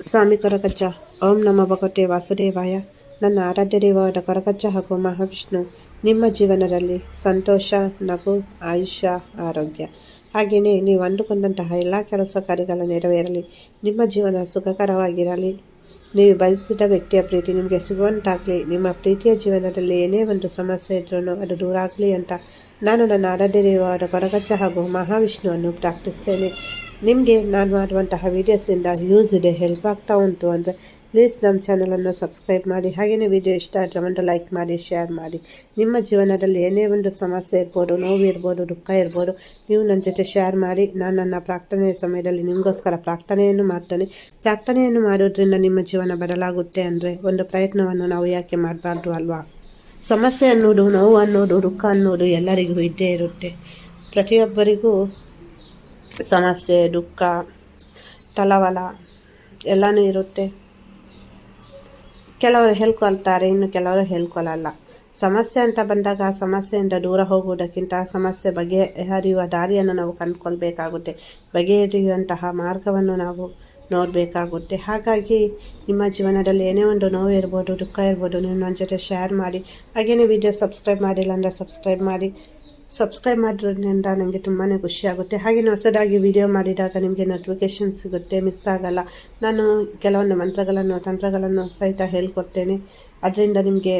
ಸ್ವಾಮಿ ಕೊರಗಜ್ಜ ಓಂ ನಮ ಭಗವತೆ ವಾಸುದೇವಾಯ. ನನ್ನ ಆರಾಧ್ಯ ದೇವಾದ ಕೊರಗಜ್ಜ ಹಾಗೂ ಮಹಾವಿಷ್ಣು, ನಿಮ್ಮ ಜೀವನದಲ್ಲಿ ಸಂತೋಷ, ನಗು, ಆಯುಷ್ಯ, ಆರೋಗ್ಯ. ಹಾಗೆಯೇ ನೀವು ಅಂದುಕೊಂಡಂತಹ ಎಲ್ಲ ಕೆಲಸ ಕಾರ್ಯಗಳ ನೆರವೇರಲಿ, ನಿಮ್ಮ ಜೀವನ ಸುಖಕರವಾಗಿರಲಿ. ನೀವು ಬಯಸಿದ ವ್ಯಕ್ತಿಯ ಪ್ರೀತಿ ನಿಮಗೆ ಸಿಗುವಂತಾಗಲಿ, ನಿಮ್ಮ ಪ್ರೀತಿಯ ಜೀವನದಲ್ಲಿ ಏನೇ ಒಂದು ಸಮಸ್ಯೆ ಇದ್ರೂ ಅದು ದೂರ ಆಗಲಿ ಅಂತ ನಾನು ನನ್ನ ಆರಾಧ್ಯ ದೇವಾದ ಕೊರಗಜ್ಜ ಹಾಗೂ ಮಹಾವಿಷ್ಣುವನ್ನು ಪ್ರಾರ್ಥಿಸ್ತೇನೆ. ನಿಮಗೆ ನಾನು ಮಾಡುವಂತಹ ವೀಡಿಯೋಸಿಂದ ಯೂಸ್ ಇದೆ ಹೆಲ್ಪ್ ಆಗ್ತಾ ಉಂಟು ಅಂದರೆ ಪ್ಲೀಸ್ ನಮ್ಮ ಚಾನಲನ್ನು ಸಬ್ಸ್ಕ್ರೈಬ್ ಮಾಡಿ. ಹಾಗೆಯೇ ವಿಡಿಯೋ ಇಷ್ಟ ಆದರೆ ಒಂದು ಲೈಕ್ ಮಾಡಿ ಶೇರ್ ಮಾಡಿ. ನಿಮ್ಮ ಜೀವನದಲ್ಲಿ ಏನೇ ಒಂದು ಸಮಸ್ಯೆ ಇರ್ಬೋದು ನೋವು ಇರ್ಬೋದು ದುಃಖ ಇರ್ಬೋದು, ನೀವು ನನ್ನ ಜೊತೆ ಶೇರ್ ಮಾಡಿ. ನಾನು ನನ್ನ ಪ್ರಾರ್ಥನೆಯ ಸಮಯದಲ್ಲಿ ನಿಮಗೋಸ್ಕರ ಪ್ರಾರ್ಥನೆಯನ್ನು ಮಾಡ್ತೇನೆ. ಪ್ರಾರ್ಥನೆಯನ್ನು ಮಾಡೋದ್ರಿಂದ ನಿಮ್ಮ ಜೀವನ ಬದಲಾಗುತ್ತೆ ಅಂದರೆ ಒಂದು ಪ್ರಯತ್ನವನ್ನು ನಾವು ಯಾಕೆ ಮಾಡಬಾರ್ದು ಅಲ್ವಾ? ಸಮಸ್ಯೆ ಅನ್ನೋದು, ನೋವು ಅನ್ನೋದು, ದುಃಖ ಅನ್ನೋದು ಎಲ್ಲರಿಗೂ ಇದ್ದೇ ಇರುತ್ತೆ. ಪ್ರತಿಯೊಬ್ಬರಿಗೂ ಸಮಸ್ಯೆ, ದುಃಖ, ತಲವಲ ಎಲ್ಲನೂ ಇರುತ್ತೆ. ಕೆಲವರು ಹೇಳ್ಕೊಳ್ತಾರೆ, ಇನ್ನು ಕೆಲವರು ಹೇಳ್ಕೊಳ್ಳಲ್ಲ ಸಮಸ್ಯೆ ಅಂತ ಬಂದಾಗ ಆ ಸಮಸ್ಯೆಯಿಂದ ದೂರ ಹೋಗುವುದಕ್ಕಿಂತ ಸಮಸ್ಯೆ ಬಗೆಹರಿಯುವ ದಾರಿಯನ್ನು ನಾವು ಕಂಡುಕೊಳ್ಬೇಕಾಗುತ್ತೆ. ಬಗೆಹರಿಯುವಂತಹ ಮಾರ್ಗವನ್ನು ನಾವು ನೋಡಬೇಕಾಗುತ್ತೆ. ಹಾಗಾಗಿ ನಿಮ್ಮ ಜೀವನದಲ್ಲಿ ಏನೇ ಒಂದು ನೋವು ಇರ್ಬೋದು, ದುಃಖ ಇರ್ಬೋದು ನೀವು ನನ್ನ ಜೊತೆ ಶೇರ್ ಮಾಡಿ. ಹಾಗೆಯೇ ವಿಡಿಯೋ ಸಬ್ಸ್ಕ್ರೈಬ್ ಮಾಡಿಲ್ಲ ಅಂದರೆ ಸಬ್ಸ್ಕ್ರೈಬ್ ಮಾಡಿ. ಸಬ್ಸ್ಕ್ರೈಬ್ ಮಾಡಿರೋದ್ರಿಂದ ನನಗೆ ತುಂಬಾ ಖುಷಿಯಾಗುತ್ತೆ ಹಾಗೆ ಹೊಸದಾಗಿ ವಿಡಿಯೋ ಮಾಡಿದಾಗ ನಿಮಗೆ ನೋಟಿಫಿಕೇಷನ್ ಸಿಗುತ್ತೆ ಮಿಸ್ ಆಗಲ್ಲ. ನಾನು ಕೆಲವೊಂದು ಮಂತ್ರಗಳನ್ನು, ತಂತ್ರಗಳನ್ನು ಸಹಿತ ಹೇಳ್ಕೊಡ್ತೇನೆ. ಅದರಿಂದ ನಿಮಗೆ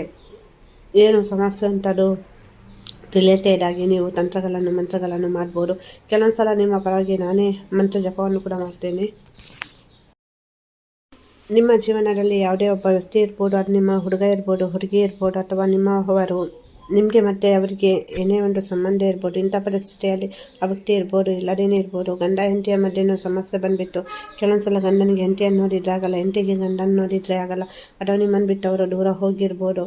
ಏನು ಸಮಸ್ಯೆ ಉಂಟದು ರಿಲೇಟೆಡ್ ಆಗಿ ನೀವು ತಂತ್ರಗಳನ್ನು, ಮಂತ್ರಗಳನ್ನು ಮಾಡ್ಬೋದು. ಕೆಲವೊಂದು ಸಲ ನಿಮ್ಮ ಪರವಾಗಿ ನಾನೇ ಮಂತ್ರ ಜಪವನ್ನು ಕೂಡ ಮಾಡ್ತೇನೆ. ನಿಮ್ಮ ಜೀವನದಲ್ಲಿ ಯಾವುದೇ ಒಬ್ಬ ವ್ಯಕ್ತಿ ಇರ್ಬೋದು, ಅದು ನಿಮ್ಮ ಹುಡುಗ ಇರ್ಬೋದು, ಹುಡುಗಿ ಇರ್ಬೋದು, ಅಥವಾ ನಿಮ್ಮವರು ನಿಮಗೆ ಮತ್ತೆ ಅವರಿಗೆ ಏನೇ ಒಂದು ಸಂಬಂಧ ಇರ್ಬೋದು, ಇಂಥ ಪರಿಸ್ಥಿತಿಯಲ್ಲಿ ಅವಕ್ತಿ ಇರ್ಬೋದು ಇಲ್ಲದೇನೇ ಇರ್ಬೋದು, ಗಂಡ ಹೆಂಡತಿಯ ಮಧ್ಯೆ ಸಮಸ್ಯೆ ಬಂದುಬಿಟ್ಟು ಕೆಲವೊಂದು ಸಲ ಗಂಡನಿಗೆ ಹೆಂಡತಿಯನ್ನು ನೋಡಿದರೆ ಆಗಲ್ಲ, ಹೆಂಡತಿಗೆ ಗಂಡನ ನೋಡಿದರೆ ಆಗಲ್ಲ ಅಥವಾ ನಿಮ್ಮನ್ನು ಬಿಟ್ಟು ಅವರು ದೂರ ಹೋಗಿರ್ಬೋದು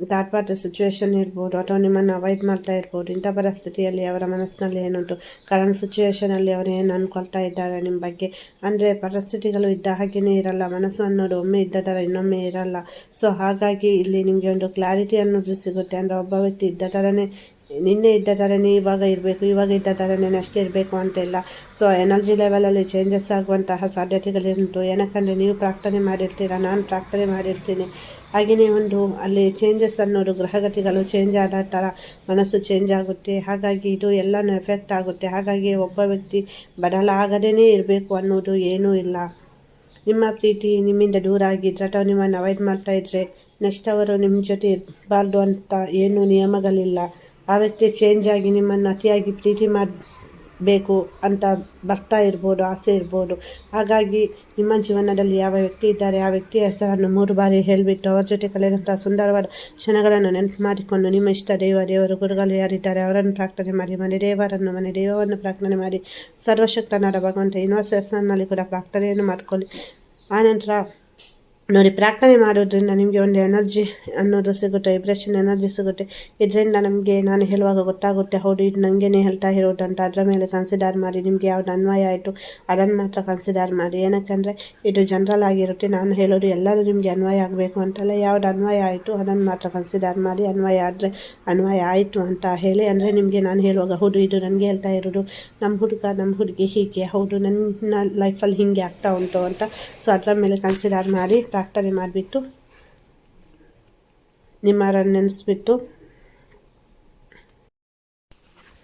ದಾಟ್ಪಾಟ ಸಿಚುವೇಶನ್ ಇರ್ಬೋದು ಅಥವಾ ನಿಮ್ಮನ್ನು ಅವಾಯ್ಡ್ ಮಾಡ್ತಾ ಇರ್ಬೋದು ಇಂಥ ಪರಿಸ್ಥಿತಿಯಲ್ಲಿ ಅವರ ಮನಸ್ಸಿನಲ್ಲಿ ಏನುಂಟು? ಕರೆಂಟ್ ಸಿಚುವೇಶನಲ್ಲಿ ಅವರು ಏನು ಅಂದ್ಕೊಳ್ತಾ ಇದ್ದಾರೆ ನಿಮ್ಮ ಬಗ್ಗೆ. ಅಂದರೆ ಪರಿಸ್ಥಿತಿಗಳು ಇದ್ದ ಹಾಗೆಯೇ ಇರಲ್ಲ. ಮನಸ್ಸು ಅನ್ನೋದು ಒಮ್ಮೆ ಇದ್ದ ಥರ ಇನ್ನೊಮ್ಮೆ ಇರಲ್ಲ. ಸೊ ಹಾಗಾಗಿ ಇಲ್ಲಿ ನಿಮಗೆ ಒಂದು ಕ್ಲಾರಿಟಿ ಅನ್ನೋದು ಸಿಗುತ್ತೆ. ಅಂದರೆ ಒಬ್ಬ ವ್ಯಕ್ತಿ ಇದ್ದ ಥರನೇ ನಿನ್ನೆ ಇದ್ದ ಥರನೇ ಇವಾಗ ಇರಬೇಕು, ಇವಾಗ ಇದ್ದ ಥರನೇ ಅಷ್ಟೇ ಇರಬೇಕು ಅಂತಿಲ್ಲ. ಸೊ ಎನರ್ಜಿ ಲೆವೆಲಲ್ಲಿ ಚೇಂಜಸ್ ಆಗುವಂತಹ ಸಾಧ್ಯತೆಗಳಿರುಂಟು ಏನಕ್ಕಂದರೆ ನೀವು ಪ್ರಾರ್ಥನೆ ಮಾಡಿರ್ತೀರಾ, ನಾನು ಪ್ರಾರ್ಥನೆ ಮಾಡಿರ್ತೀನಿ. ಹಾಗೆಯೇ ಒಂದು ಅಲ್ಲಿ ಚೇಂಜಸ್ ಅನ್ನೋದು ಗ್ರಹಗತಿಗಳು ಚೇಂಜ್ ಆದ ಥರ ಮನಸ್ಸು ಚೇಂಜ್ ಆಗುತ್ತೆ. ಹಾಗಾಗಿ ಇದು ಎಲ್ಲನೂ ಎಫೆಕ್ಟ್ ಆಗುತ್ತೆ. ಹಾಗಾಗಿ ಒಬ್ಬ ವ್ಯಕ್ತಿ ಬದಲಾಗದೇ ಇರಬೇಕು ಅನ್ನೋದು ಏನೂ ಇಲ್ಲ. ನಿಮ್ಮ ಪ್ರೀತಿ ನಿಮ್ಮಿಂದ ದೂರ ಆಗಿದ್ರೆ ಅಥವಾ ನಿಮ್ಮನ್ನು ಅವಾಯ್ಡ್ ಮಾಡ್ತಾ ಇದ್ದರೆ ನೆಕ್ಸ್ಟ್ ಅವರು ನಿಮ್ಮ ಜೊತೆ ಇರಬಾರ್ದು ಅಂತ ಏನೂ ನಿಯಮಗಳಿಲ್ಲ. ಆ ವ್ಯಕ್ತಿ ಚೇಂಜ್ ಆಗಿ ನಿಮ್ಮನ್ನು ಅತಿಯಾಗಿ ಪ್ರೀತಿ ಮಾಡಬೇಕು ಅಂತ ಬರ್ತಾ ಇರ್ಬೋದು, ಆಸೆ ಇರ್ಬೋದು. ಹಾಗಾಗಿ ನಿಮ್ಮ ಜೀವನದಲ್ಲಿ ಯಾವ ವ್ಯಕ್ತಿ ಇದ್ದಾರೆ, ಆ ವ್ಯಕ್ತಿಯ ಹೆಸರನ್ನು ಮೂರು ಬಾರಿ ಹೇಳಿಬಿಟ್ಟು ಅವರ ಜೊತೆ ಕಳೆದಂಥ ಸುಂದರವಾದ ಕ್ಷಣಗಳನ್ನು ನೆನಪು ಮಾಡಿಕೊಂಡು ನಿಮ್ಮ ಇಷ್ಟ ದೈವ, ದೇವರು, ಗುರುಗಳು ಯಾರಿದ್ದಾರೆ ಅವರನ್ನು ಪ್ರಾರ್ಥನೆ ಮಾಡಿ, ಮನೆ ದೇವರನ್ನು, ಮನೆ ದೇವವನ್ನು ಪ್ರಾರ್ಥನೆ ಮಾಡಿ, ಸರ್ವಶಕ್ತನಾದ ಭಗವಂತ ಯೂನಿವರ್ಸಸ್ನಲ್ಲಿ ಕೂಡ ಪ್ರಾರ್ಥನೆಯನ್ನು ಮಾಡಿಕೊಳ್ಳಿ. ಆನಂತರ ನೋಡಿ, ಪ್ರಾರ್ಥನೆ ಮಾಡೋದ್ರಿಂದ ನಿಮಗೆ ಒಂದು ಎನರ್ಜಿ ಅನ್ನೋದು ಸಿಗುತ್ತೆ ವೈಬ್ರೇಷನ್ ಎನರ್ಜಿ ಸಿಗುತ್ತೆ. ಇದರಿಂದ ನಮಗೆ ನಾನು ಹೇಳುವಾಗ ಗೊತ್ತಾಗುತ್ತೆ, ಹೌದು, ಇದು ನನಗೇನೆ ಹೇಳ್ತಾ ಇರೋದಂತ ಅದರ ಮೇಲೆ ಕನ್ಸಿಡರ್ ಮಾಡಿ, ನಿಮಗೆ ಯಾವ್ದು ಅನ್ವಯ ಆಯಿತು, ಅದನ್ನು ಮಾತ್ರ ಕನ್ಸಿಡರ್ ಮಾಡಿ. ಏನಕ್ಕೆ ಇದು ಜನರಲ್ ಆಗಿರುತ್ತೆ, ನಾನು ಹೇಳೋದು ಎಲ್ಲರೂ ನಿಮಗೆ ಅನ್ವಯ ಆಗಬೇಕು ಅಂತಲ್ಲ. ಯಾವ್ದು ಅನ್ವಯ ಆಯಿತು, ಅದನ್ನು ಮಾತ್ರ ಕನ್ಸಿಡರ್ ಮಾಡಿ, ಅನ್ವಯ ಆದರೆ ಅನ್ವಯ ಆಯಿತು ಅಂತ ಹೇಳಿ, ಅಂದರೆ ನಿಮಗೆ ನಾನು ಹೇಳುವಾಗ, ಹೌದು, ಇದು ನನಗೆ ಹೇಳ್ತಾ ಇರೋದು ನಮ್ಮ ಹುಡುಗ ನಮ್ಮ ಹುಡುಗಿ ಹೀಗೆ, ಹೌದು, ನನ್ನ ಲೈಫಲ್ಲಿ ಹೀಗೆ ಆಗ್ತಾ ಉಂಟು ಅಂತ. ಸೊ ಅದರ ಮೇಲೆ ಕನ್ಸಿಡರ್ ಮಾಡಿ ಪ್ರಾರ್ಥನೆ ಮಾಡಿಬಿಟ್ಟು ನಿಮ್ಮರನ್ನು ನೆನೆಸ್ಬಿಟ್ಟು,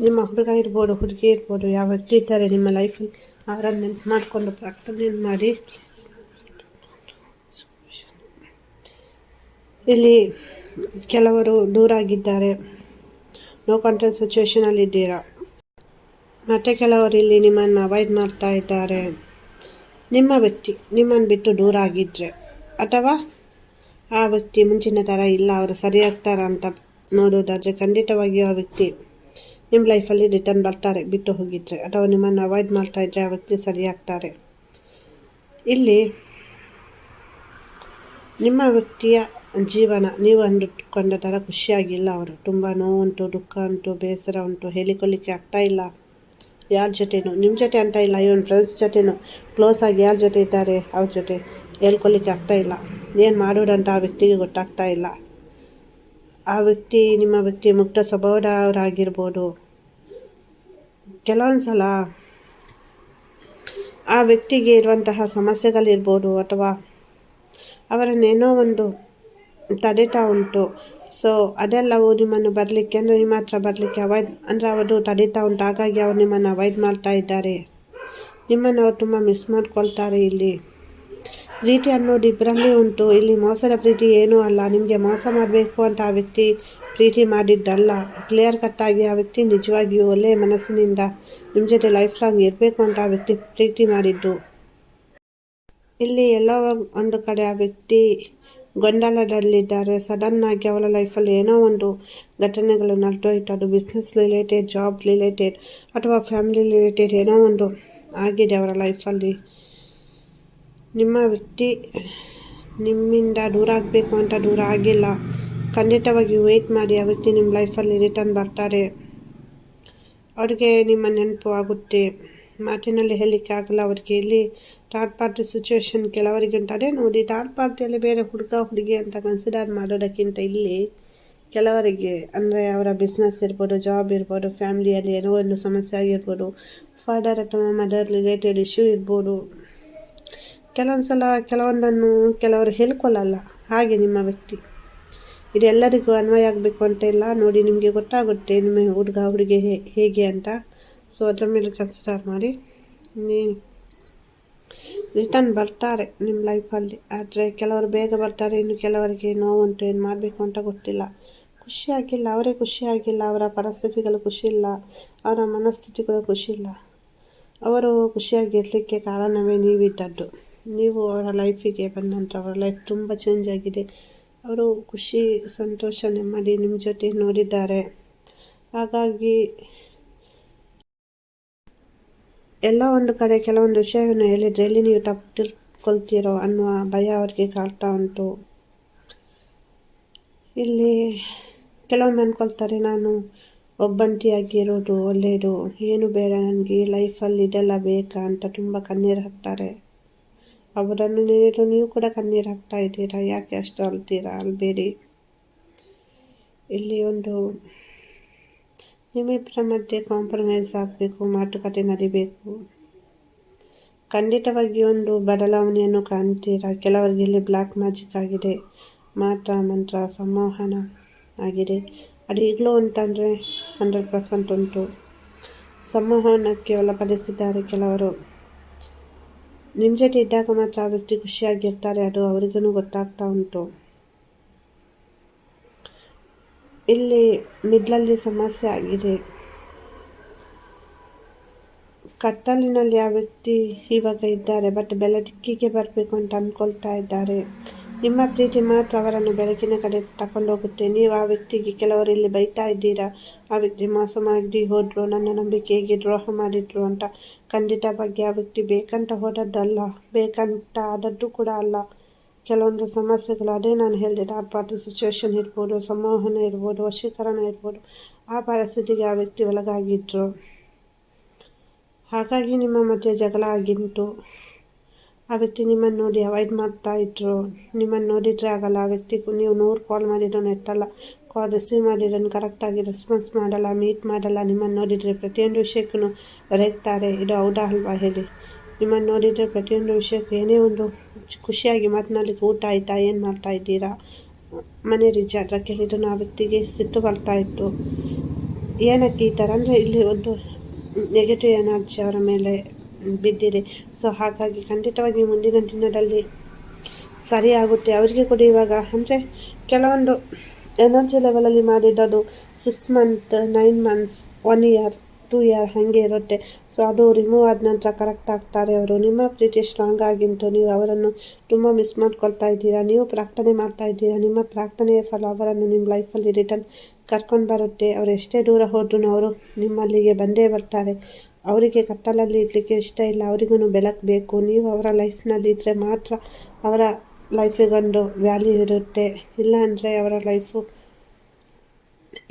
ನಿಮ್ಮ ಹುಡುಗ ಇರ್ಬೋದು, ಹುಡುಗಿ ಇರ್ಬೋದು, ಯಾವ ವ್ಯಕ್ತಿ ಇದ್ದಾರೆ ನಿಮ್ಮ ಲೈಫಲ್ಲಿ ಅವರನ್ನು ನೆನಪು ಮಾಡಿಕೊಂಡು ಪ್ರಾರ್ಥನೆ ಮಾಡಿ. ಇಲ್ಲಿ ಕೆಲವರು ದೂರ ಆಗಿದ್ದಾರೆ ನೋ ಸಿಚುವೇಶನಲ್ಲಿ ಇದ್ದೀರಾ? ಮತ್ತು ಕೆಲವರು ಇಲ್ಲಿ ನಿಮ್ಮನ್ನು ಅವಾಯ್ಡ್ ಮಾಡ್ತಾ ಇದ್ದಾರೆ. ನಿಮ್ಮ ವ್ಯಕ್ತಿ ನಿಮ್ಮನ್ನು ಬಿಟ್ಟು ದೂರ ಆಗಿದ್ದರೆ ಅಥವಾ ಆ ವ್ಯಕ್ತಿ ಮುಂಚಿನ ಥರ ಇಲ್ಲ, ಅವರು ಸರಿಯಾಗ್ತಾರಾ ಅಂತ ನೋಡೋದಾದರೆ ಖಂಡಿತವಾಗಿಯೂ ಆ ವ್ಯಕ್ತಿ ನಿಮ್ಮ ಲೈಫಲ್ಲಿ ರಿಟರ್ನ್ ಬರ್ತಾರೆ, ಬಿಟ್ಟು ಹೋಗಿದ್ರೆ. ಅಥವಾ ನಿಮ್ಮನ್ನು ಅವಾಯ್ಡ್ ಮಾಡ್ತಾ ಇದ್ದರೆ ಆ ವ್ಯಕ್ತಿ ಸರಿಯಾಗ್ತಾರೆ ಇಲ್ಲಿ ನಿಮ್ಮ ವ್ಯಕ್ತಿಯ ಜೀವನ ನೀವು ಅಂದುಕೊಂಡ ಥರ ಖುಷಿಯಾಗಿಲ್ಲ ಅವರು. ತುಂಬ ನೋವುಂಟು, ದುಃಖ ಉಂಟು, ಬೇಸರ ಉಂಟು, ಹೇಳಿಕೊಳ್ಳಿಕ್ಕೆ ಆಗ್ತಾ ಯಾರ ಜೊತೆನೂ ನಿಮ್ಮ ಜೊತೆ ಅಂತ ಇಲ್ಲ ಇವನ್ ಫ್ರೆಂಡ್ಸ್ ಜೊತೆನೂ ಕ್ಲೋಸ್ ಆಗಿ ಯಾರ ಜೊತೆ ಇದ್ದಾರೆ? ಅವ್ರ ಜೊತೆ. ಹೇಳ್ಕೊಲಿಕ್ಕೆ ಆಗ್ತಾ ಇಲ್ಲ. ಏನು ಮಾಡೋದಂತ ಆ ವ್ಯಕ್ತಿಗೆ ಗೊತ್ತಾಗ್ತಾ ಇಲ್ಲ. ಆ ವ್ಯಕ್ತಿ, ನಿಮ್ಮ ವ್ಯಕ್ತಿ ಮುಕ್ತ ಸ್ವಭಾವದವರಾಗಿರ್ಬೋದು. ಕೆಲವೊಂದು ಸಲ ಆ ವ್ಯಕ್ತಿಗೆ ಇರುವಂತಹ ಸಮಸ್ಯೆಗಳಿರ್ಬೋದು ಅಥವಾ ಅವರನ್ನೇನೋ ಒಂದು ತಡೆತ ಉಂಟು. ಸೊ ಅದೆಲ್ಲವೂ ನಿಮ್ಮನ್ನು ಬರಲಿಕ್ಕೆ, ಅಂದರೆ ನಿಮ್ಮ ಹತ್ರ ಬರಲಿಕ್ಕೆ ಅವಾಯ್ಡ್ ಅಂದರೆ ಅವರು ತಡೀತಾ ಉಂಟು. ಹಾಗಾಗಿ ಅವರು ನಿಮ್ಮನ್ನು ಅವಾಯ್ಡ್ ಮಾಡ್ತಾ ಇದ್ದಾರೆ. ನಿಮ್ಮನ್ನು ಅವರು ತುಂಬ ಮಿಸ್ ಮಾಡ್ಕೊಳ್ತಾರೆ ಇಲ್ಲಿ. ಪ್ರೀತಿ ಅನ್ನೋದು ಇಬ್ಬರಲ್ಲಿ ಉಂಟು. ಇಲ್ಲಿ ಮೋಸದ ಪ್ರೀತಿ ಏನೂ ಅಲ್ಲ. ನಿಮಗೆ ಮೋಸ ಮಾಡಬೇಕು ಅಂತ ಆ ವ್ಯಕ್ತಿ ಪ್ರೀತಿ ಮಾಡಿದ್ದಲ್ಲ. ಕ್ಲಿಯರ್ ಕಟ್ಟಾಗಿ ಆ ವ್ಯಕ್ತಿ ನಿಜವಾಗಿಯೂ ಒಳ್ಳೆಯ ಮನಸ್ಸಿನಿಂದ ನಿಮ್ಮ ಜೊತೆ ಲೈಫ್ ಲಾಂಗ್ ಇರಬೇಕು ಅಂತ ಆ ವ್ಯಕ್ತಿ ಪ್ರೀತಿ ಮಾಡಿದ್ದು. ಇಲ್ಲಿ ಎಲ್ಲೋ ಒಂದು ಕಡೆ ಆ ವ್ಯಕ್ತಿ ಗೊಂದಲದಲ್ಲಿದ್ದಾರೆ. ಸಡನ್ ಆಗಿ ಅವಳ ಲೈಫಲ್ಲಿ ಏನೋ ಒಂದು ಘಟನೆಗಳು ನಡೆದೋಯ್ತು. ಅದು ಬಿಸ್ನೆಸ್ ರಿಲೇಟೆಡ್ ಜಾಬ್ ರಿಲೇಟೆಡ್ ಅಥವಾ ಫ್ಯಾಮಿಲಿ ರಿಲೇಟೆಡ್ ಏನೋ ಒಂದು ಆಗಿದೆ ಅವರ ಲೈಫಲ್ಲಿ ನಿಮ್ಮ ವ್ಯಕ್ತಿ, ನಿಮ್ಮಿಂದ ದೂರ ಆಗಬೇಕು ಅಂತ ದೂರ ಆಗಿಲ್ಲ. ಖಂಡಿತವಾಗಿ ವೆಯ್ಟ್ ಮಾಡಿ ಆ ವ್ಯಕ್ತಿ ನಿಮ್ಮ ಲೈಫಲ್ಲಿ ರಿಟರ್ನ್ ಬರ್ತಾರೆ. ಅವ್ರಿಗೆ ನಿಮ್ಮ ನೆನಪು ಆಗುತ್ತೆ. ಮಾತಿನಲ್ಲಿ ಹೇಳಲಿಕ್ಕೆ ಆಗಲ್ಲ, ಅವ್ರಿಗೆ ಇಲ್ಲಿ ಥರ್ಡ್ ಪಾರ್ಟಿ ಸಿಚುವೇಶನ್ ಕೆಲವರಿಗೆ ಉಂಟು. ನೋಡಿ ಥರ್ಡ್ ಪಾರ್ಟಿಯಲ್ಲಿ ಬೇರೆ ಹುಡುಗ, ಹುಡುಗಿ ಅಂತ ಕನ್ಸಿಡರ್ ಮಾಡೋದಕ್ಕಿಂತ ಇಲ್ಲಿ ಕೆಲವರಿಗೆ, ಅಂದರೆ ಅವರ ಬಿಸ್ನೆಸ್ ಇರ್ಬೋದು ಜಾಬ್ ಇರ್ಬೋದು ಫ್ಯಾಮಿಲಿಯಲ್ಲಿ ಏನೋ ಒಂದು ಸಮಸ್ಯೆ ಆಗಿರ್ಬೋದು ಫಾದರ್ ಅಥವಾ ಮದರ್ ರಿಲೇಟೆಡ್ ಇಶ್ಯೂ ಇರ್ಬೋದು ಕೆಲವೊಂದು ಸಲ ಕೆಲವೊಂದನ್ನು ಕೆಲವರು ಹೇಳ್ಕೊಳ್ಳಲ್ಲ. ಹಾಗೆ ನಿಮ್ಮ ವ್ಯಕ್ತಿ. ಇದು ಎಲ್ಲರಿಗೂ ಅನ್ವಯ ಆಗಬೇಕು ಅಂತ ಇಲ್ಲ. ನೋಡಿ, ನಿಮಗೆ ಗೊತ್ತಾಗುತ್ತೆ ನಿಮ್ಮ ಹುಡುಗ ಹುಡುಗಿ ಹೇಗೆ ಅಂತ. ಸೊ ಅದರ ಮೇಲೆ ಕನ್ಸಿಡರ್ ಮಾಡಿ. ನೀ ರಿಟರ್ನ್ ಬರ್ತಾರೆ ನಿಮ್ಮ ಲೈಫಲ್ಲಿ ಆದರೆ ಕೆಲವರು ಬೇಗ ಬರ್ತಾರೆ, ಇನ್ನು ಕೆಲವರಿಗೆ ನೋವುಂಟು, ಏನು ಮಾಡಬೇಕು ಅಂತ ಗೊತ್ತಿಲ್ಲ. ಖುಷಿಯಾಗಿಲ್ಲ ಅವರೇ ಖುಷಿಯಾಗಿಲ್ಲ ಅವರ ಪರಿಸ್ಥಿತಿಗಳು ಖುಷಿ ಇಲ್ಲ. ಅವರ ಮನಸ್ಥಿತಿಗಳು ಖುಷಿ ಇಲ್ಲ. ಅವರು ಖುಷಿಯಾಗಿ ಇರಲಿಕ್ಕೆ ಕಾರಣವೇ ನೀವಿದ್ದದ್ದು. ನೀವು ಅವರ ಲೈಫಿಗೆ ಬಂದ ನಂತರ ಅವರ ಲೈಫ್ ತುಂಬ ಚೇಂಜ್ ಆಗಿದೆ. ಅವರು ಖುಷಿ, ಸಂತೋಷ ನೆಮ್ಮದಿ ನಿಮ್ಮ ಜೊತೆ ನೋಡಿದ್ದಾರೆ. ಹಾಗಾಗಿ ಎಲ್ಲ ಒಂದು ಕಡೆ ಕೆಲವೊಂದು ವಿಷಯವನ್ನು ಹೇಳಿದರೆ ಎಲ್ಲಿ ನೀವು ತಪ್ಪು ತಿಳ್ಕೊಳ್ತೀರೋ ಅನ್ನುವ ಭಯ ಅವರಿಗೆ ಕಾಡ್ತಾ ಉಂಟು. ಇಲ್ಲಿ ಕೆಲವೊಮ್ಮೆ ಅಂದ್ಕೊಳ್ತಾರೆ, ನಾನು ಒಬ್ಬಂಟಿಯಾಗಿರೋದು ಒಳ್ಳೆಯದು, ಏನು ಬೇರೆ? ನನಗೆ ಲೈಫಲ್ಲಿ ಇದೆಲ್ಲ ಬೇಕಾ? ಅಂತ ತುಂಬ ಕಣ್ಣೀರು ಹಾಕ್ತಾರೆ ಅವರನ್ನು ನೆನೆದು ನೀವು ಕೂಡ ಕಣ್ಣೀರು ಹಾಕ್ತಾ ಇದ್ದೀರಾ? ಯಾಕೆ ಅಷ್ಟು ಅಳ್ತೀರಾ ಅಲ್ಬೇಡಿ. ಇಲ್ಲಿ ಒಂದು ನಿಮ್ಮಿಬ್ಬರ ಮಧ್ಯೆ ಕಾಂಪ್ರಮೈಸ್ ಆಗಬೇಕು, ಮಾತುಕತೆ ನಡಿಬೇಕು. ಖಂಡಿತವಾಗಿ ಒಂದು ಬದಲಾವಣೆಯನ್ನು ಕಾಣ್ತೀರಾ? ಕೆಲವರಿಗೆ ಇಲ್ಲಿ ಬ್ಲ್ಯಾಕ್ ಮ್ಯಾಜಿಕ್ ಆಗಿದೆ. ಮಾತ್ರ ಮಂತ್ರ ಸಂವಹನ ಆಗಿದೆ. ಅದು ಈಗಲೂ ಅಂತಂದರೆ ಹಂಡ್ರೆಡ್ ಪರ್ಸೆಂಟ್ ಉಂಟು. ಸಂಮೋಹನಕ್ಕೆ ಒಳಪಡಿಸಿದ್ದಾರೆ ಕೆಲವರು. ನಿಮ್ಮ ಜೊತೆ ಇದ್ದಾಗ ಮಾತ್ರ ಆ ವ್ಯಕ್ತಿ ಖುಷಿಯಾಗಿರ್ತಾರೆ ಅದು ಅವರಿಗೂ ಗೊತ್ತಾಗ್ತಾ ಉಂಟು. ಇಲ್ಲಿ ಮಿಡ್ಲಲ್ಲಿ ಸಮಸ್ಯೆ ಆಗಿದೆ. ಕತ್ತಲಿನಲ್ಲಿ ಆ ವ್ಯಕ್ತಿ ಇವಾಗ ಇದ್ದಾರೆ ಬಟ್ ಬೆಳಕಿಗೆ ಬರಬೇಕು ಅಂತ ಅಂದ್ಕೊಳ್ತಾ ಇದ್ದಾರೆ. ನಿಮ್ಮ ಪ್ರೀತಿ ಮಾತ್ರ ಅವರನ್ನು ಬೆಳಕಿನ ಕಡೆ ತಗೊಂಡೋಗುತ್ತೆ ನೀವು ಆ ವ್ಯಕ್ತಿಗೆ ಕೆಲವರು ಇಲ್ಲಿ ಬೈತಾ ಇದ್ದೀರಾ? ಆ ವ್ಯಕ್ತಿ ಮೋಸ ಮಾಡಿ ಹೋದ್ರು, ನನ್ನ ನಂಬಿಕೆಗೆ ದ್ರೋಹ ಮಾಡಿದ್ರು ಅಂತ ಖಂಡಿತ ಬಗ್ಗೆ ಆ ವ್ಯಕ್ತಿ ಬೇಕಂತ ಹೋದದ್ದಲ್ಲ. ಬೇಕಂತ ಆದದ್ದು ಕೂಡ ಅಲ್ಲ. ಕೆಲವೊಂದು ಸಮಸ್ಯೆಗಳು, ಅದೇ ನಾನು ಹೇಳಿದೆ ಆ ಪಾರ್ಟಿ ಸಿಚುವೇಶನ್ ಇರ್ಬೋದು, ಸಂವಹನ ಇರ್ಬೋದು, ವಶೀಕರಣ ಇರ್ಬೋದು, ಆ ಪರಿಸ್ಥಿತಿಗೆ ಆ ವ್ಯಕ್ತಿ ಒಳಗಾಗಿದ್ದರು ಹಾಗಾಗಿ ನಿಮ್ಮ ಮಧ್ಯೆ ಜಗಳ ಆಗಿಂಟು ಆ ವ್ಯಕ್ತಿ ನಿಮ್ಮನ್ನು ನೋಡಿ ಅವಾಯ್ಡ್ ಮಾಡ್ತಾ ಇದ್ರು. ನಿಮ್ಮನ್ನು ನೋಡಿದರೆ ಆಗಲ್ಲ. ಆ ವ್ಯಕ್ತಿಗೂ ನೀವು ನೂರು ಕಾಲ್ ಮಾಡಿದ್ರು ಎತ್ತಲ್ಲ. ಕಾಲ್ ರಿಸೀವ್ ಮಾಡಿರೋನು ಕರೆಕ್ಟಾಗಿ ರೆಸ್ಪಾನ್ಸ್ ಮಾಡಲ್ಲ ಮೀಟ್ ಮಾಡಲ್ಲ. ನಿಮ್ಮನ್ನು ನೋಡಿದರೆ ಪ್ರತಿಯೊಂದು ವಿಷಯಕ್ಕೂ ಬರೆಯುತ್ತಾರೆ ಇದು ಹೌದಾ ಅಲ್ವಾ ಹೇಳಿ. ನಿಮ್ಮನ್ನು ನೋಡಿದರೆ ಪ್ರತಿಯೊಂದು ವಿಷಯಕ್ಕೆ ಏನೇ ಒಂದು ಖುಷಿಯಾಗಿ ಮಾತನಾಡಲಿಕ್ಕೆ ಊಟ ಆಯಿತಾ, ಏನು ಮಾಡ್ತಾ ಇದ್ದೀರಾ? ಮನೆ ರಿಜ ಅದರ ಕೇಳಿದ್ರು ಆ ವ್ಯಕ್ತಿಗೆ ಸಿಟ್ಟು ಬರ್ತಾ ಇತ್ತು. ಏನಕ್ಕೆ ಈ ಥರ? ಅಂದರೆ ಇಲ್ಲಿ ಒಂದು ನೆಗೆಟಿವ್ ಎನರ್ಜಿ ಅವರ ಮೇಲೆ ಬಿದ್ದಿದೆ. ಸೊ ಹಾಗಾಗಿ ಖಂಡಿತವಾಗಿ ಮುಂದಿನ ದಿನದಲ್ಲಿ ಸರಿಯಾಗುತ್ತೆ ಅವರಿಗೆ ಕೂಡ ಇವಾಗ. ಅಂದರೆ ಕೆಲವೊಂದು ಎನರ್ಜಿ ಲೆವೆಲಲ್ಲಿ ಮಾಡಿದ್ದದು six month nine months one year two year ಹಾಗೆ ಇರುತ್ತೆ. ಸೊ ಅದು ರಿಮೂವ್ ಆದ ನಂತರ ಕರೆಕ್ಟ್ ಆಗ್ತಾರೆ ಅವರು. ನಿಮ್ಮ ಪ್ರೀತಿ ಸ್ಟ್ರಾಂಗ್ ಆಗಿಂಟು ನೀವು ಅವರನ್ನು ತುಂಬ ಮಿಸ್ ಮಾಡ್ಕೊಳ್ತಾ ಇದ್ದೀರಾ. ನೀವು ಪ್ರಾರ್ಥನೆ ಮಾಡ್ತಾ ಇದ್ದೀರಾ. ನಿಮ್ಮ ಪ್ರಾರ್ಥನೆಯ ಫಲ ಅವರನ್ನು ನಿಮ್ಮ ಲೈಫಲ್ಲಿ ರಿಟರ್ನ್ ಕರ್ಕೊಂಡು ಬರುತ್ತೆ. ಅವರು ಎಷ್ಟೇ ದೂರ ಹೋದ್ರೂ ಅವರು ನಿಮ್ಮಲ್ಲಿಗೆ ಬಂದೇ ಬರ್ತಾರೆ. ಅವರಿಗೆ ಕತ್ತಲಲ್ಲಿ ಇರಲಿಕ್ಕೆ ಇಷ್ಟ ಇಲ್ಲ ಅವರಿಗೂ ಬೆಳಕು ಬೇಕು. ನೀವು ಅವರ ಲೈಫ್ನಲ್ಲಿ ಇದ್ದರೆ ಮಾತ್ರ ಅವರ ಲೈಫಿಗೊಂದು ವ್ಯಾಲ್ಯೂ ಇರುತ್ತೆ. ಇಲ್ಲ ಅಂದರೆ ಅವರ ಲೈಫು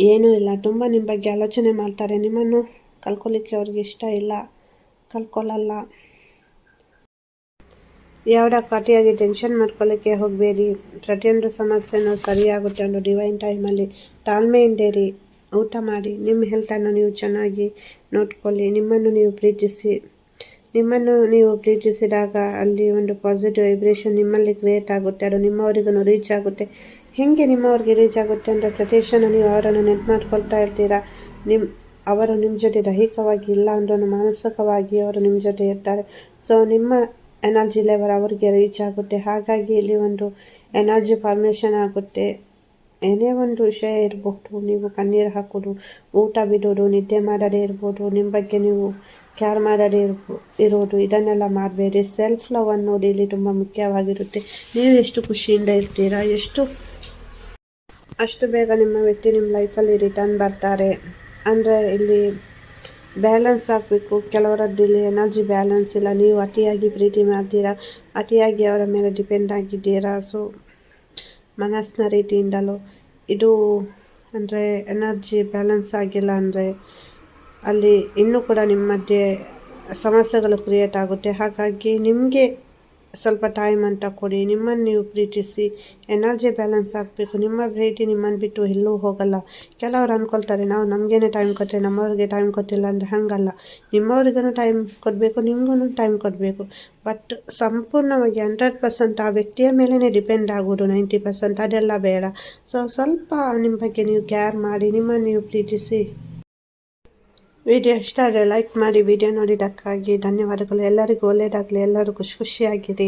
ಏನೂ ಇಲ್ಲ. ತುಂಬ ನಿಮ್ಮ ಬಗ್ಗೆ ಆಲೋಚನೆ ಮಾಡ್ತಾರೆ. ನಿಮ್ಮನ್ನು ಕಲ್ಕೊಳ್ಳಿಕ್ಕೆ ಅವ್ರಿಗೆ ಇಷ್ಟ ಇಲ್ಲ. ಕಲ್ಕೊಳ್ಳಲ್ಲ ಯಾವ್ದ ಪಾರ್ಟಿಯಾಗಿ ಟೆನ್ಷನ್ ಮಾಡ್ಕೊಳ್ಳಿಕ್ಕೆ ಹೋಗಬೇಡಿ. ಪ್ರತಿಯೊಂದು ಸಮಸ್ಯೆನೂ ಸರಿಯಾಗುತ್ತೆ. ಒಂದು ಡಿವೈನ್ ಟೈಮಲ್ಲಿ ತಾಳ್ಮೆಯಿಂದೇರಿ. ಊಟ ಮಾಡಿ, ನಿಮ್ಮ ಹೆಲ್ತನ್ನು ನೀವು ಚೆನ್ನಾಗಿ ನೋಡ್ಕೊಳ್ಳಿ. ನಿಮ್ಮನ್ನು ನೀವು ಪ್ರೀತಿಸಿ, ನಿಮ್ಮನ್ನು ನೀವು ಪ್ರೀತಿಸಿದಾಗ ಅಲ್ಲಿ ಒಂದು ಪಾಸಿಟಿವ್ ವೈಬ್ರೇಷನ್ ನಿಮ್ಮಲ್ಲಿ ಕ್ರಿಯೇಟ್ ಆಗುತ್ತೆ. ಅದು ನಿಮ್ಮವರಿಗೂ ರೀಚ್ ಆಗುತ್ತೆ. ಹೇಗೆ ನಿಮ್ಮವ್ರಿಗೆ ರೀಚ್ ಆಗುತ್ತೆ ಅಂದರೆ ಪ್ರತಿ ನೀವು ಅವರನ್ನು ನೆಟ್ ಮಾಡ್ಕೊಳ್ತಾ ಇರ್ತೀರಾ? ನಿಮ್ಮ ಅವರು ನಿಮ್ಮ ಜೊತೆ ದೈಹಿಕವಾಗಿ ಇಲ್ಲ ಅಂದ್ರೂ ಮಾನಸಿಕವಾಗಿ ಅವರು ನಿಮ್ಮ ಜೊತೆ ಇರ್ತಾರೆ. ಸೊ ನಿಮ್ಮ ಎನರ್ಜಿ ಲೆವೆಲ್ ಅವರಿಗೆ ರೀಚ್ ಆಗುತ್ತೆ. ಹಾಗಾಗಿ ಇಲ್ಲಿ ಒಂದು ಎನರ್ಜಿ ಫಾರ್ಮೇಷನ್ ಆಗುತ್ತೆ. ಏನೇ ಒಂದು ವಿಷಯ ಇರಬಹುದು ನೀವು ಕಣ್ಣೀರು ಹಾಕೋದು, ಊಟ ಬಿಡೋದು, ನಿದ್ದೆ ಮಾಡದೇ ಇರ್ಬೋದು ನಿಮ್ಮ ಬಗ್ಗೆ ನೀವು ಕ್ಯಾರ್ ಮಾಡದೇ ಇರ್ಬೋ, ಇರೋದು, ಇದನ್ನೆಲ್ಲ ಮಾಡಬೇಡಿ. ಸೆಲ್ಫ್ ಲವ್ ಅನ್ನೋದು ಇಲ್ಲಿ ತುಂಬ ಮುಖ್ಯವಾಗಿರುತ್ತೆ. ನೀವು ಎಷ್ಟು ಖುಷಿಯಿಂದ ಇರ್ತೀರಾ? ಎಷ್ಟು, ಅಷ್ಟು ಬೇಗ ನಿಮ್ಮ ವ್ಯಕ್ತಿ ನಿಮ್ಮ ಲೈಫಲ್ಲಿ ರಿಟರ್ನ್ ಬರ್ತಾರೆ. ಅಂದರೆ ಇಲ್ಲಿ ಬ್ಯಾಲೆನ್ಸ್ ಆಗಬೇಕು. ಕೆಲವರದ್ದು ಇಲ್ಲಿ ಎನರ್ಜಿ ಬ್ಯಾಲೆನ್ಸ್ ಇಲ್ಲ. ನೀವು ಅತಿಯಾಗಿ ಪ್ರೀತಿ ಮಾಡ್ತೀರಾ? ಅತಿಯಾಗಿ ಅವರ ಮೇಲೆ ಡಿಪೆಂಡ್ ಆಗಿದ್ದೀರಾ? ಸೊ ಮನಸ್ಸಿನ ರೀತಿಯಿಂದಲೂ, ಇದು ಅಂದರೆ ಎನರ್ಜಿ ಬ್ಯಾಲೆನ್ಸ್ ಆಗಿಲ್ಲ ಅಂದರೆ ಅಲ್ಲಿ ಇನ್ನೂ ಕೂಡ ನಿಮ್ಮ ಮಧ್ಯೆ ಸಮಸ್ಯೆಗಳು ಕ್ರಿಯೇಟ್ ಆಗುತ್ತೆ. ಹಾಗಾಗಿ ನಿಮಗೆ ಸ್ವಲ್ಪ ಟೈಮ್ ಅಂತ ಕೊಡಿ. ನಿಮ್ಮನ್ನು ನೀವು ಪ್ರೀತಿಸಿ. ಎನರ್ಜಿ ಬ್ಯಾಲೆನ್ಸ್ ಆಗಬೇಕು. ನಿಮ್ಮ ಪ್ರೀತಿ ನಿಮ್ಮನ್ನು ಬಿಟ್ಟು ಎಲ್ಲೂ ಹೋಗಲ್ಲ. ಕೆಲವರು ಅಂದ್ಕೊಳ್ತಾರೆ ನಾವು ನಮಗೇನೆ ಟೈಮ್ ಕೊಟ್ಟರೆ ನಮ್ಮವ್ರಿಗೆ ಟೈಮ್ ಕೊಟ್ಟಿಲ್ಲ ಅಂದರೆ ಹಾಗಲ್ಲ. ನಿಮ್ಮವ್ರಿಗೂ ಟೈಮ್ ಕೊಡಬೇಕು ನಿಮಗೂ ಟೈಮ್ ಕೊಡಬೇಕು. ಬಟ್ ಸಂಪೂರ್ಣವಾಗಿ ಹಂಡ್ರೆಡ್ ಪರ್ಸೆಂಟ್ ಆ ವ್ಯಕ್ತಿಯ ಮೇಲೇ ಡಿಪೆಂಡ್ ಆಗೋದು ನೈಂಟಿ ಪರ್ಸೆಂಟ್ ಅದೆಲ್ಲ ಬೇಡ. ಸೊ ಸ್ವಲ್ಪ ನಿಮ್ಮ ಬಗ್ಗೆ ನೀವು ಕೇರ್ ಮಾಡಿ ನಿಮ್ಮನ್ನು ನೀವು ಪ್ರೀತಿಸಿ. ವಿಡಿಯೋ ಇಷ್ಟ ಆದರೆ ಲೈಕ್ ಮಾಡಿ ವಿಡಿಯೋ ನೋಡಿದ್ದಕ್ಕಾಗಿ ಧನ್ಯವಾದಗಳು. ಎಲ್ಲರಿಗೂ ಒಳ್ಳೆಯದಾಗಲಿ ಎಲ್ಲರೂ ಖುಷಿ ಖುಷಿಯಾಗಿರಿ.